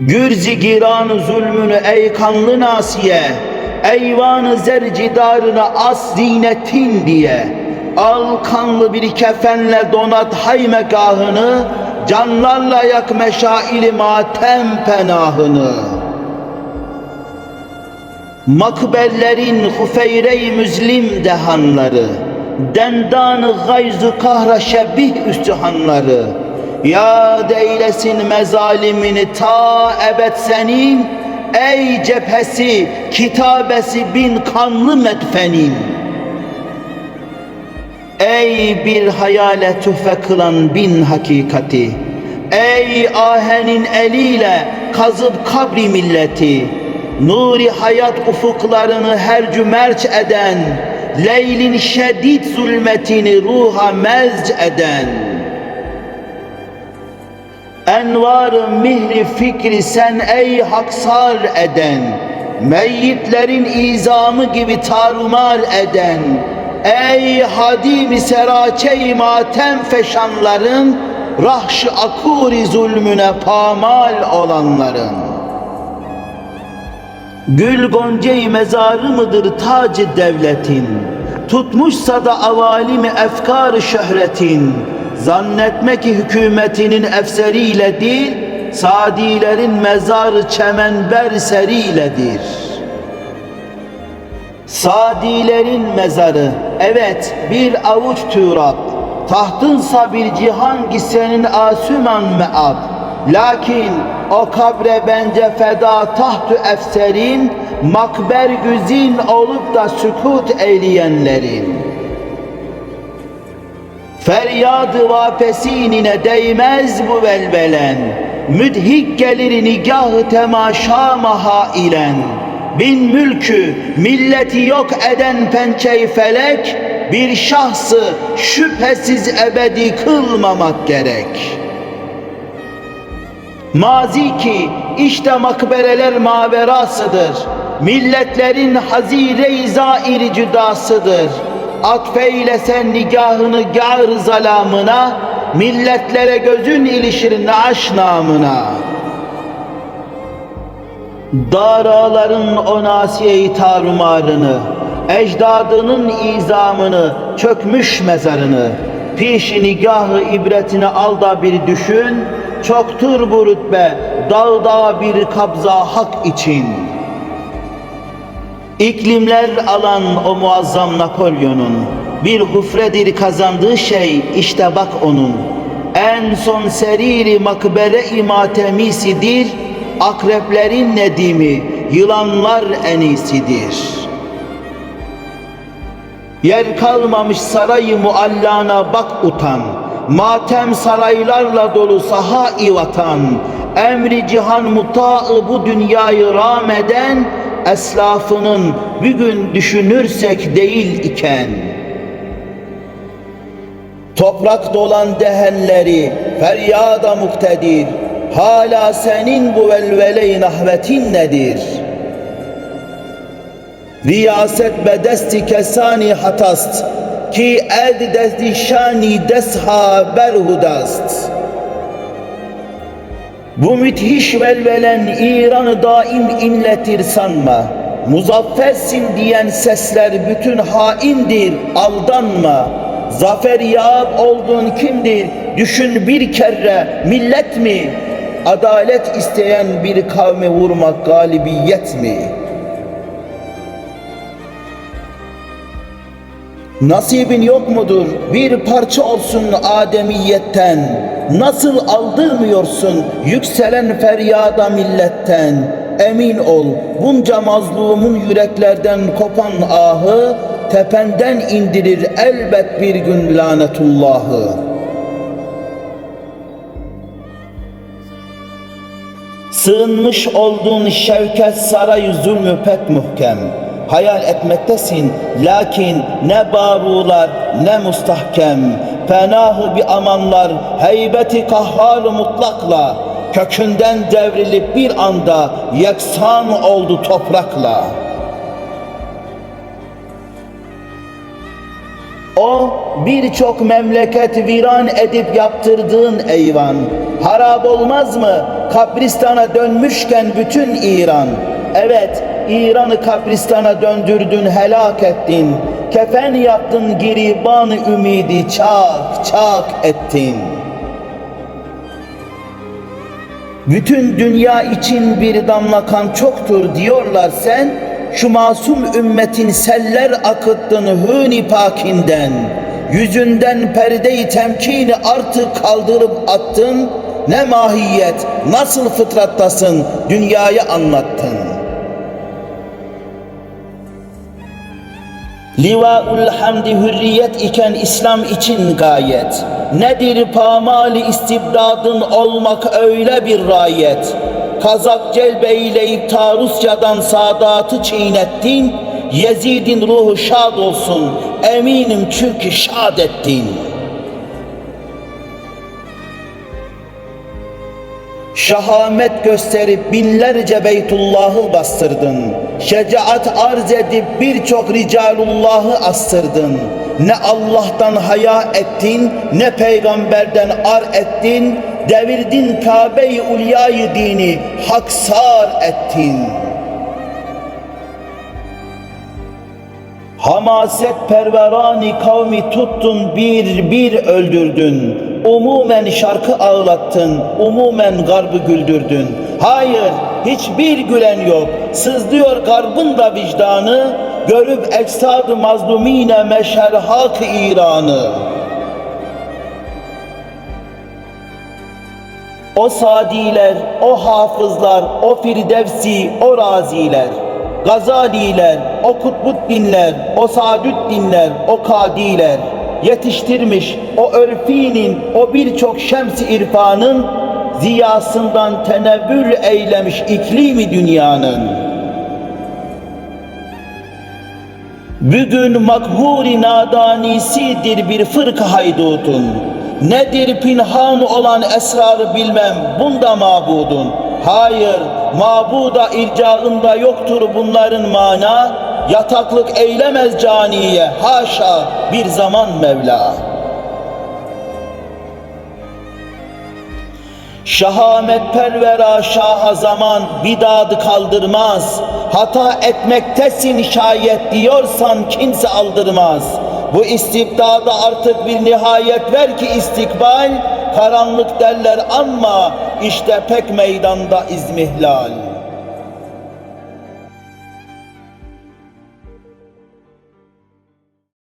Gürzi giran zulmünü ey kanlı nasiye Eyvanı zercidarına as zinetin diye. Al kanlı bir kefenle donat hay megahını Canlarla yak meşaili matem penahını. Makberlerin hufeyre-i müzlim dehanları Dendanı gayzu kahra şebih üstühanları Yad eylesin mezalimini ta ebed senin. Ey cephesi kitabesi bin kanlı medfenin. Ey bir hayale tüfe kılan bin hakikati. Ey ahenin eliyle kazıp kabri milleti. Nuri hayat ufuklarını her cümerç eden Leylin şedid zulmetini ruha mezc eden Envar mihri fikri sen ey haksar eden Meyyitlerin izamı gibi tarumar eden. Ey hadimi seraçe-i matem feşanların Rahş-ı akuri zulmüne pamal olanların. Gül gonce-i mezarı mıdır tacı devletin? Tutmuşsa da avalimi efkar şöhretin Zannetme ki hükümetinin efseriyle değil Sadilerin mezarı çemenber seriyledir. Sadilerin mezarı evet bir avuç türap Tahtınsa bir cihan gisenin asüman meab. Lakin o kabre bence feda tahtü efserin Makber güzin olup da sükut eyleyenlerin Feryadı vapesinine değmez bu velvelen. Müdhik gelir nigahı temaşa mahailen Bin mülkü milleti yok eden pençey felek Bir şahsı şüphesiz ebedi kılmamak gerek. Mazi ki işte makbereler maverasıdır. Milletlerin hazire-i zairi cüdasıdır Atfeyle sen nigahını gâr zalamına Milletlere gözün ilişir naş namına. Daraların o nasiye-i tarumarını Ecdadının izamını Çökmüş mezarını Piş nigahı ibretini al da bir düşün Çoktur bu rütbe Dağda bir kabza hak için İklimler alan o muazzam Napolyon'un bir hufredir kazandığı şey işte bak onun. En son seriri makbere-i matemisidir. Akreplerin nedimi, yılanlar en iyisidir. Yer kalmamış sarayı muallana bak utan. Matem saraylarla dolu saha-i vatan. Emri cihan mutaı bu dünyayı rameden eslafının bugün düşünürsek değil iken Toprak dolan dehenleri feryada muktedir Hala senin bu velvele-i nahvetin nedir? Riyaset bedesti kesani hatast Ki ed desti desha berhudast bu müthiş velvelen İran'ı daim inletir sanma. Muzaffersin diyen sesler bütün haindir, aldanma. Zafer yağıp oldun kimdir? Düşün bir kere millet mi? Adalet isteyen bir kavme vurmak galibiyet mi? Nasibin yok mudur? Bir parça olsun ademiyetten. Nasıl aldırmıyorsun yükselen feryada milletten? Emin ol bunca mazlumun yüreklerden kopan ahı tependen indirir elbet bir gün lanetullahı. Sığınmış oldun şevket sarayı zulmü pek muhkem. Hayal etmektesin lakin ne barular ne mustahkem. Penahı bir amanlar heybeti kahharı mutlakla. Kökünden devrilip bir anda yeksan oldu toprakla. O birçok memleket viran edip yaptırdığın eyvan. Harap olmaz mı kabristana dönmüşken bütün İran? Evet, İran'ı kabristana döndürdün, helak ettin. Kefen yaptın giriban ümidi çak çak ettin. Bütün dünya için bir damla kan çoktur diyorlar sen şu masum ümmetin seller akıttın hüni pakinden yüzünden perdeyi temkini artık kaldırıp attın ne mahiyet nasıl fıtrattasın dünyayı anlattın Livaul hamdi hürriyet iken İslam için gayet. Nedir pamali istibdadın olmak öyle bir rayet. Kazak celbeyleyip ta Rusya'dan sadatı çiğnettin. Yezid'in ruhu şad olsun, eminim çünkü şad ettin. Şahamet gösterip binlerce Beytullah'ı bastırdın. Şecaat arz edip birçok ricalullah'ı astırdın. Ne Allah'tan haya ettin, ne peygamberden ar ettin. Devirdin Kabe-i Ulya'yı dini, haksar ettin. Hamaset perverani kavmi tuttun bir bir öldürdün. Umumen şarkı ağlattın, umumen garbı güldürdün. Hayır, hiçbir gülen yok. Sızlıyor garbın da vicdanı, görüp ecsadı mazlumine meşer hak İran'ı. O sadiler, o hafızlar, o firdevsi, o raziler. Gazaliler, o kutbuddinler, o sadüddinler, o kadiler yetiştirmiş o örfinin, o birçok şems irfanın ziyasından tenevvür eylemiş iklimi dünyanın. Bugün makburi nadanisidir bir fırka haydutun. Nedir pinhan olan esrarı bilmem bunda mabudun. Hayır, mabuda ircağında yoktur bunların mana. Yataklık eylemez caniye, haşa bir zaman Mevla. Şahamet pervera şaha zaman bidadı kaldırmaz. Hata etmektesin şayet diyorsan kimse aldırmaz. Bu istibdada artık bir nihayet ver ki istikbal. Karanlık derler ama işte pek meydanda izmihlal.